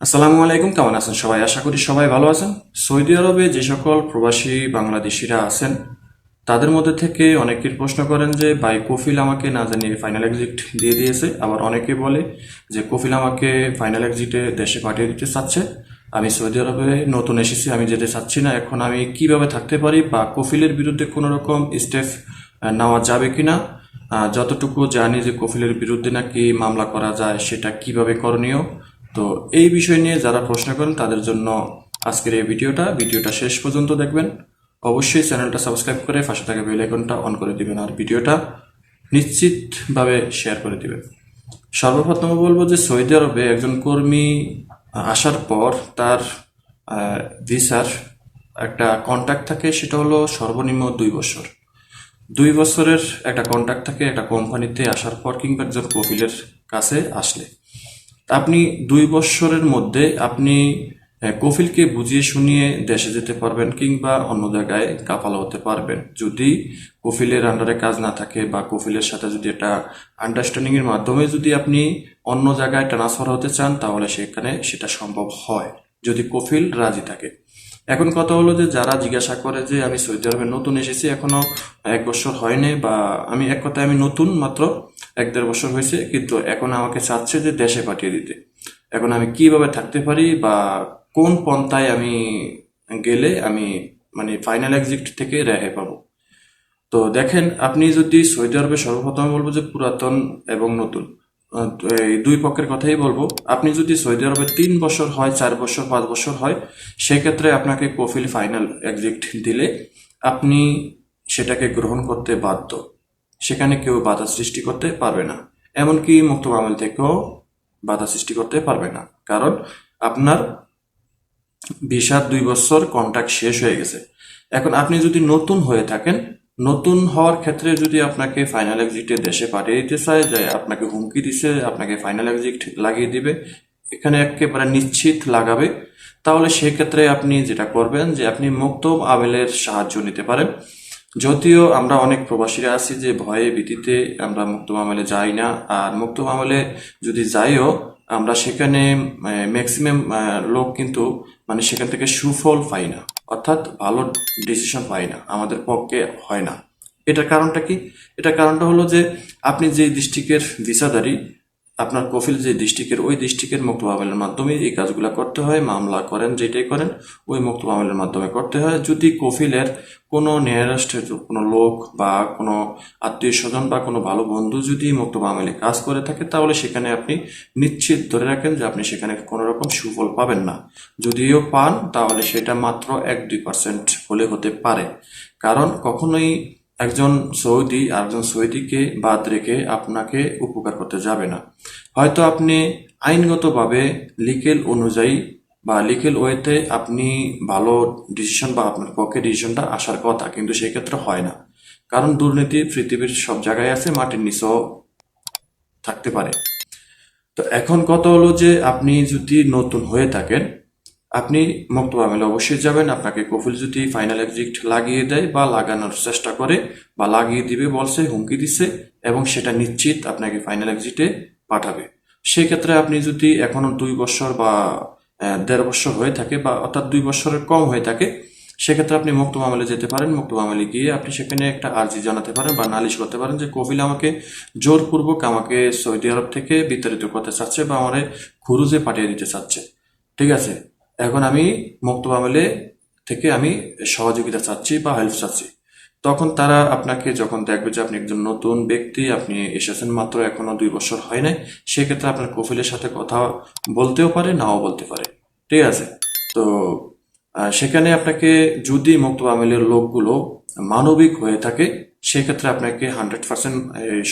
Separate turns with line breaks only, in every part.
আসসালামু আলাইকুম কেমন আছেন সবাই? আশা করি সবাই ভালো আছেন। সৌদি আরবে যে সকল প্রবাসী বাংলাদেশিরা আছেন তাদের মধ্যে থেকে অনেকের প্রশ্ন করেন যে ভাই কফিল আমাকে না জানিয়ে ফাইনাল এক্সিট দিয়ে দিয়েছে? আবার অনেকে বলে যে কফিল আমাকে ফাইনাল এক্সিটে দেশে পাঠিয়ে দিতে চাচ্ছে। আমি সৌদি আরবে নতুন এসেছি আমি যেতে চাচ্ছি না। এখন আমি কীভাবে থাকতে পারি বা কফিলের বিরুদ্ধে কোনো রকম স্টেপ নেওয়া যাবে কিনা? আহ, যতটুকু জানি যে কফিলের বিরুদ্ধে নাকি মামলা করা যায় সেটা কীভাবে করণীয়? তো এই বিষয় নিয়ে যারা প্রশ্ন করেন, তাদের জন্য আজকের এই ভিডিওটা ভিডিওটা শেষ পর্যন্ত দেখবেন। অবশ্যই চ্যানেলটা সাবস্ক্রাইব করে পাশে থাকা বেল আইকনটা অন করে দিবেন আর ভিডিওটা নিশ্চিতভাবে শেয়ার করে দিবেন। সর্বপ্রথম বলব যে সৌদি আরবে একজন কর্মী আসার পর তার ভিসার একটা কন্ট্যাক্ট থাকে, সেটা হলো সর্বনিম্ন দুই বছর। দুই বছরের একটা কন্ট্যাক্ট থাকে একটা কোম্পানিতে আসার পর কিংবা একজন কফিলের কাছে আসলে। আপনি দুই বছরের মধ্যে আপনি কফিলকে বুঝিয়ে শুনিয়ে দেশে যেতে পারবেন কিংবা অন্য জায়গায় কাফালা হতে পারবেন। যদি কফিলের আন্ডারে কাজ না থাকে বা কফিলের সাথে যদি একটা আন্ডারস্ট্যান্ডিং এর মাধ্যমে যদি আপনি অন্য জায়গায় ট্রান্সফার হতে চান, তাহলে সেখানে সেটা সম্ভব হয়, যদি কফিল রাজি থাকে। এখন কথা হলো যে, যারা জিজ্ঞাসা করে যে, আমি সৌদি আরবে নতুন এসেছি, এখনও এক বছর হয়নি বা আমি এক কথায় আমি নতুন মাত্র এক দেড় বছর হয়েছে, কিন্তু এখন আমাকে চাচ্ছে যে দেশে পাঠিয়ে দিতে। এখন আমি কীভাবে থাকতে পারি বা কোন পন্থায় আমি গেলে আমি মানে ফাইনাল এক্সিট থেকে রেহাই পাবো? তো দেখেন, আপনি যদি সৌদি আরবে সর্বপ্রথম বলব যে পুরাতন এবং নতুন এই দুই পক্ষের কথাই বলব। আপনি যদি সৌদি আরবে তিন বছর হয়, চার বছর, পাঁচ বছর হয়, সেক্ষেত্রে আপনাকে কফিল ফাইনাল এক্সিট দিলে আপনি সেটাকে গ্রহণ করতে বাধ্য। সেখানে কেউ বাধা সৃষ্টি করতে পারবে না। এমনকি মুক্ত মামল থেকেও বাধা সৃষ্টি করতে পারবে না। কারণ আপনার ভিসার দুই বছর কন্ট্রাক্ট শেষ হয়ে গেছে। এখন আপনি যদি নতুন হয়ে থাকেন, নতুন হওয়ার ক্ষেত্রে যদি আপনাকে ফাইনাল এক্সিটে দেশে পাঠিয়ে দিতে চায়, যে আপনাকে হুমকি দিছে, আপনাকে ফাইনাল এক্সিট লাগিয়ে দিবে, এখানে একেবারে নিশ্চিত লাগাবে, তাহলে সেক্ষেত্রে আপনি যেটা করবেন, যে আপনি মুক্ত আবেলের সাহায্য নিতে পারেন। যদিও আমরা অনেক প্রবাসীরা আছি যে ভয়ে ভীতিতে আমরা মুক্ত মামলে যাই না, আর মুক্ত মামলে যদি যাইও, আমরা সেখানে ম্যাক্সিমাম লোক কিন্তু মানে সেখান থেকে সুফল পাই না, অর্থাৎ ভালো ডিসিশন পাই না, আমাদের পক্ষে হয় না। এটার কারণটা কি? এটার কারণটা হলো যে আপনি যে ডিস্ট্রিক্টের ভিসাদারি আপনার কফিল যে ডিস্ট্রিক্টের ওই ডিস্ট্রিক্টের মুক্ত মামলের মাধ্যমে এই কাজগুলো করতে হয়, মামলা করেন, যেটাই করেন, ওই মুক্ত মামলের মাধ্যমে করতে হয়। যদি কফিলের কোনো নিয়ারেস্টের কোনো লোক বা কোনো আত্মীয় স্বজন বা কোনো ভালো বন্ধু যদি মুক্ত মামলে কাজ করে থাকে, তাহলে সেখানে আপনি নিশ্চিত ধরে রাখেন যে আপনি সেখানে কোনো রকম সুফল পাবেন না। যদিও পান, তাহলে সেটা মাত্র এক দুই পার্সেন্ট হলে হতে পারে। কারণ কখনোই একজন সৌদি আর একজন সৌদিকে বাদ রেখে আপনাকে উপকার করতে যাবে না। হয়তো আপনি আইনগতভাবে লিকেল অনুযায়ী বা লিকেল ওয়েতে আপনি ভালো ডিসিশন বা আপনার পক্ষে ডিসিশনটা আসার কথা, কিন্তু সেক্ষেত্রে হয় না। কারণ দুর্নীতি পৃথিবীর সব জায়গায় আছে, মাটির নিচেও থাকতে পারে। তো এখন কথা হলো যে আপনি যদি নতুন হয়ে থাকেন আপনি মুক্ত মামলে অবশ্যই যাবেন, আপনাকে কফিল যদি ফাইনাল এক্সিট লাগিয়ে দেয় বা লাগানোর চেষ্টা করে বা লাগিয়ে দিবে, বলছে, হুমকি দিচ্ছে এবং সেটা নিশ্চিত আপনাকে ফাইনাল এক্সিটে পাঠাবে। সেক্ষেত্রে আপনি যদি এখনও দুই বছর বা দেড় বছর হয়ে থাকে বা অর্থাৎ দুই বছরের কম হয়ে থাকে, সেক্ষেত্রে আপনি মুক্ত মামলে যেতে পারেন। মুক্ত মামলে গিয়ে আপনি সেখানে একটা আর্জি জানাতে পারেন বা নালিশ করতে পারেন যে, কফিল আমাকে জোরপূর্বক আমাকে সৌদি আরব থেকে বিতাড়িত করতে চাচ্ছে বা আমার খুরুজে পাঠিয়ে দিতে চাচ্ছে। ঠিক আছে? এখন আমি মুক্ত মামলে থেকে আমি সহযোগিতা চাচ্ছি বা হেল্প চাচ্ছি। তখন তারা আপনাকে যখন দেখবে যে আপনি একজন নতুন ব্যক্তি, আপনি এসেছেন মাত্র এখনও দুই বছর হয় নাই, সেক্ষেত্রে আপনার কফিলের সাথে কথা বলতেও পারে, নাও বলতে পারে। ঠিক আছে? তো সেখানে আপনাকে যদি মুক্ত আমিলের লোকগুলো মানবিক হয়ে থাকে, সেক্ষেত্রে আপনাকে হান্ড্রেড পার্সেন্ট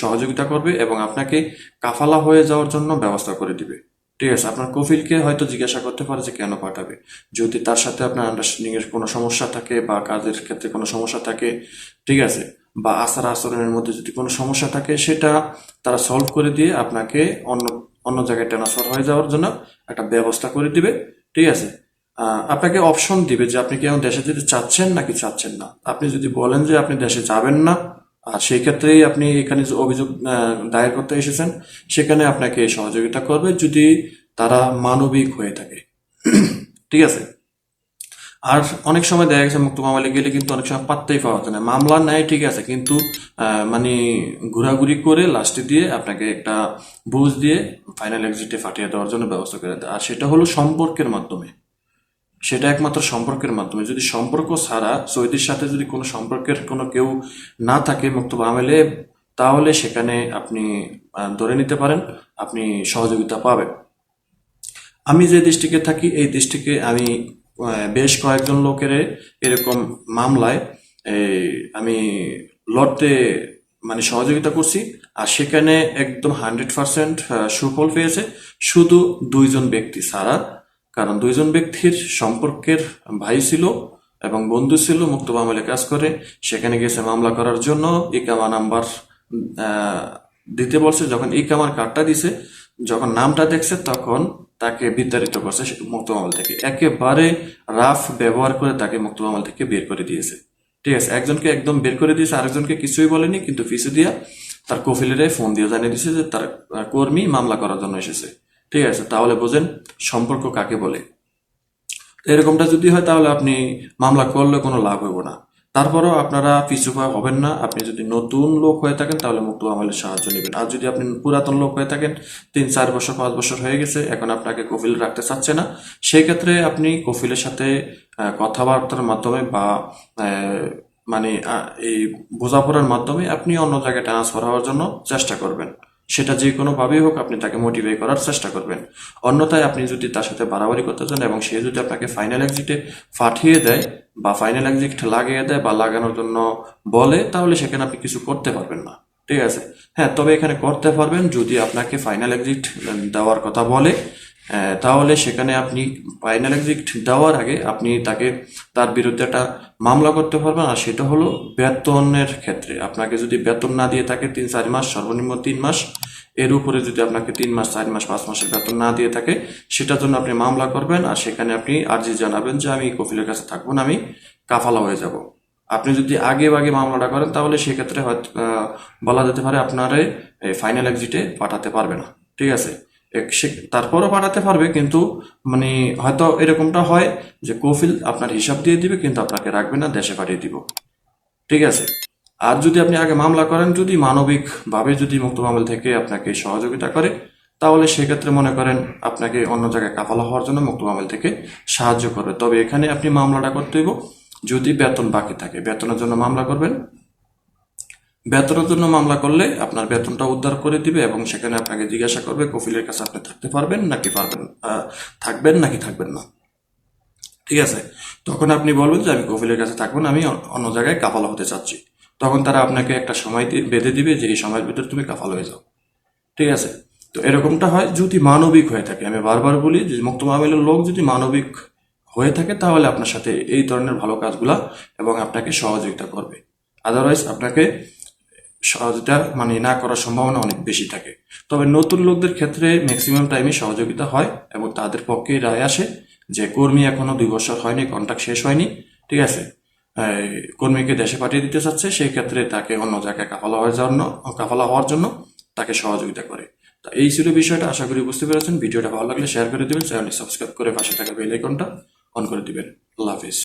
সহযোগিতা করবে এবং আপনাকে কাফালা হয়ে যাওয়ার জন্য ব্যবস্থা করে দিবে। ঠিক আছে, আপনার কফিলকে হয়তো জিজ্ঞাসা করতে পারে যে কেন পাঠাবে। যদি তার সাথে আপনার আন্ডারস্ট্যান্ডিং এর কোনো সমস্যা থাকে বা কাজের ক্ষেত্রে কোনো সমস্যা থাকে, ঠিক আছে, বা আচার আচরণের মধ্যে যদি কোনো সমস্যা থাকে, সেটা তারা সলভ করে দিয়ে আপনাকে অন্য অন্য জায়গায় ট্রান্সফার হয়ে যাওয়ার জন্য একটা ব্যবস্থা করে দিবে, ঠিক আছে। আপনাকে অপশন দিবে যে আপনি কেমন দেশে যেতে চাচ্ছেন নাকি চাচ্ছেন না। আপনি যদি বলেন যে আপনি দেশে যাবেন না আর সেই ক্ষেত্রেই আপনি এখানে যে অভিযোগ দায়ের করতে এসেছেন, সেখানে আপনাকে সহযোগিতা করবে যদি তারা মানবিক হয়ে থাকে। ঠিক আছে? আর অনেক সময় দেখা গেছে মুক্ত মামলা গেলে কিন্তু অনেক সময় পাত্তাই পাওয়া যায় না। মামলা নেয়, ঠিক আছে, কিন্তু মানে ঘোরাঘুরি করে লাস্টে দিয়ে আপনাকে একটা বুঝ দিয়ে ফাইনাল এক্সিটে ফাটিয়ে দেওয়ার জন্য ব্যবস্থা করে দেয়। আর সেটা হলো সম্পর্কের মাধ্যমে। সেটা একমাত্র সম্পর্কের মাধ্যমে। যদি সম্পর্ক ছাড়া সৌদির সাথে যদি কোনো সম্পর্কের কোনো কেউ না থাকে মুক্ত আমেলে, তাহলে সেখানে আপনি ধরে নিতে পারেন, আপনি সহযোগিতা পাবেন। আমি যে ডিস্ট্রিক্টে থাকি, এই ডিস্ট্রিক্টে আমি বেশ কয়েকজন লোকের এরকম মামলায় আমি লড়তে মানে সহযোগিতা করছি, আর সেখানে একদম হান্ড্রেড পার্সেন্ট সুফল পেয়েছে। শুধু দুইজন ব্যক্তি ছাড়া কারণ দুইজন ব্যক্তির সম্পর্কের ভাই ছিল এবং বন্ধু ছিল মুক্ত মামলে কাজ করে। সেখানে গেছে মামলা করার জন্য। ইকামা নাম্বার দিতে বলছে, যখন ইকামার কার্ডটা দিছে, যখন নামটা দেখছে, তখন তাকে বিতাড়িত করছে মুক্ত মামলা থেকে। একেবারে রাফ ব্যবহার করে তাকে মুক্ত মামলা থেকে বের করে দিয়েছে। ঠিক আছে, একজনকে একদম বের করে দিয়েছে, আরেকজনকে কিছুই বলেনি, কিন্তু পিছু দিয়া তার কফিলেরে ফোন দিয়ে জানিয়ে দিয়েছে যে তার কর্মী মামলা করার জন্য এসেছে। ঠিক আছে, তাহলে বোঝেন সম্পর্ক কাকে বলে। এরকমটা যদি হয়, তাহলে আপনি মামলা করলে কোনো লাভ হবে না। তারপরেও আপনারা পিছু পা হবেন না। আপনি যদি নতুন লোক হয়ে থাকেন, তাহলে মুক্ত আমলের সাহায্য নেবেন। আর যদি আপনি পুরাতন লোক হয়ে থাকেন, তিন, চার বছর, পাঁচ বছর হয়ে গেছে, এখন আপনাকে কফিল রাখতে চাচ্ছে না সেই ক্ষেত্রে আপনি কফিলের সাথে কথাবার্তার মাধ্যমে বা মানে এই বোঝাপড়ার মাধ্যমে আপনি অন্য জায়গায় ট্রান্সফার হওয়ার জন্য চেষ্টা করবেন। সেটা যে কোনোভাবেই হোক আপনি তাকে মোটিভেট করার চেষ্টা করবেন। অন্যথায় আপনি যদি তার সাথে বাড়াবাড়ি করতে চান এবং সে যদি আপনাকে ফাইনাল এক্সিটে পাঠিয়ে দেয় বা ফাইনাল এক্সিট লাগিয়ে দেয় বা লাগানোর জন্য বলে, তাহলে সেখানে আপনি কিছু করতে পারবেন না। ঠিক আছে? হ্যাঁ তবে এখানে করতে পারবেন যদি আপনাকে ফাইনাল এক্সিট দেওয়ার কথা বলে তাহলে সেখানে আপনি ফাইনাল এক্সিট দেওয়ার আগে আপনি তাকে, তার বিরুদ্ধে একটা মামলা করতে পারবেন। আর সেটা হলো বেতনের ক্ষেত্রে। আপনাকে যদি বেতন না দিয়ে থাকে তিন, চার মাস, সর্বনিম্ন তিন মাস এর উপরে যদি আপনাকে তিন মাস, চার মাস, পাঁচ মাসের বেতন না দিয়ে থাকে, সেটার জন্য আপনি মামলা করবেন আর সেখানে আপনি আর্জি জানাবেন যে আমি কফিলের কাছে থাকব না, আমি কাফালা হয়ে যাব। আপনি যদি আগে আগে মামলাটা করেন, তাহলে সেক্ষেত্রে হয়তো বলা যেতে পারে আপনারে ফাইনাল এক্সিটে পাঠাতে পারবে না। ঠিক আছে? তারপরও পাঠাতে পারবে, কিন্তু মানে হয়তো এরকমটা হয় যে কফিল আপনার হিসাব দিয়ে দিবে, কিন্তু আপনাকে রাখবে না, দেশে পাঠিয়ে দিব। ঠিক আছে? আর যদি আপনি আগে মামলা করেন, যদি মানবিকভাবে যদি মুক্ত মামলা থেকে আপনাকে সহযোগিতা করে, তাহলে সেক্ষেত্রে মনে করেন আপনাকে অন্য জায়গায় কাফালা হওয়ার জন্য মুক্ত মামলা থেকে সাহায্য করবে। তবে এখানে আপনি মামলাটা করতে হইব যদি বেতন বাকি থাকে। বেতনের জন্য মামলা করবেন। বেতনের জন্য মামলা করলে আপনার বেতনটা উদ্ধার করে দিবে এবং সেখানে আপনাকে জিজ্ঞাসা করবে, কফিলের কাছে আপনি থাকতে পারবেন নাকি পারবেন থাকবেন নাকি থাকবেন না? ঠিক আছে? তখন আপনি বলবেন যে, আমি কফিলের কাছে থাকবেন আমি অন্য জায়গায় কাফালা হতে চাচ্ছি। তখন তারা আপনাকে একটা সময় বেঁধে দিবে যে এই সময়ের ভিতরে তুমি কাফাল হয়ে যাও। ঠিক আছে? তো এরকমটা হয় যদি মানবিক হয়ে থাকে। আমি বারবার বলি যে মুক্ত মাহমিলের লোক যদি মানবিক হয়ে থাকে তাহলে আপনার সাথে এই ধরনের ভালো কাজগুলা এবং আপনাকে সহযোগিতা করবে। আদারওয়াইজ আপনাকে সহযোগিতা মানে না করার সম্ভাবনা অনেক বেশি থাকে। তবে নতুন লোকদের ক্ষেত্রে ম্যাক্সিমাম টাইমে সহযোগিতা হয় এবং তাদের পক্ষে রায় আসে যে কর্মী এখনও দুই বছর হয়নি কন্ট্রাক্ট শেষ হয়নি। ঠিক আছে? কর্মীকে দেশে পাঠিয়ে দিতে চাচ্ছে, সেই ক্ষেত্রে তাকে অন্য জায়গায় কাফালা হওয়ার জন্য, কাফালা হওয়ার জন্য তাকে সহযোগিতা করে। তা এই ছিল বিষয়টা, আশা করি বুঝতে পেরেছেন। ভিডিওটা ভালো লাগলে শেয়ার করে দেবেন চ্যানেলটি সাবস্ক্রাইব করে পাশে থাকা বেল আইকনটা অন করে দিবেন। আল্লাহ হাফিজ।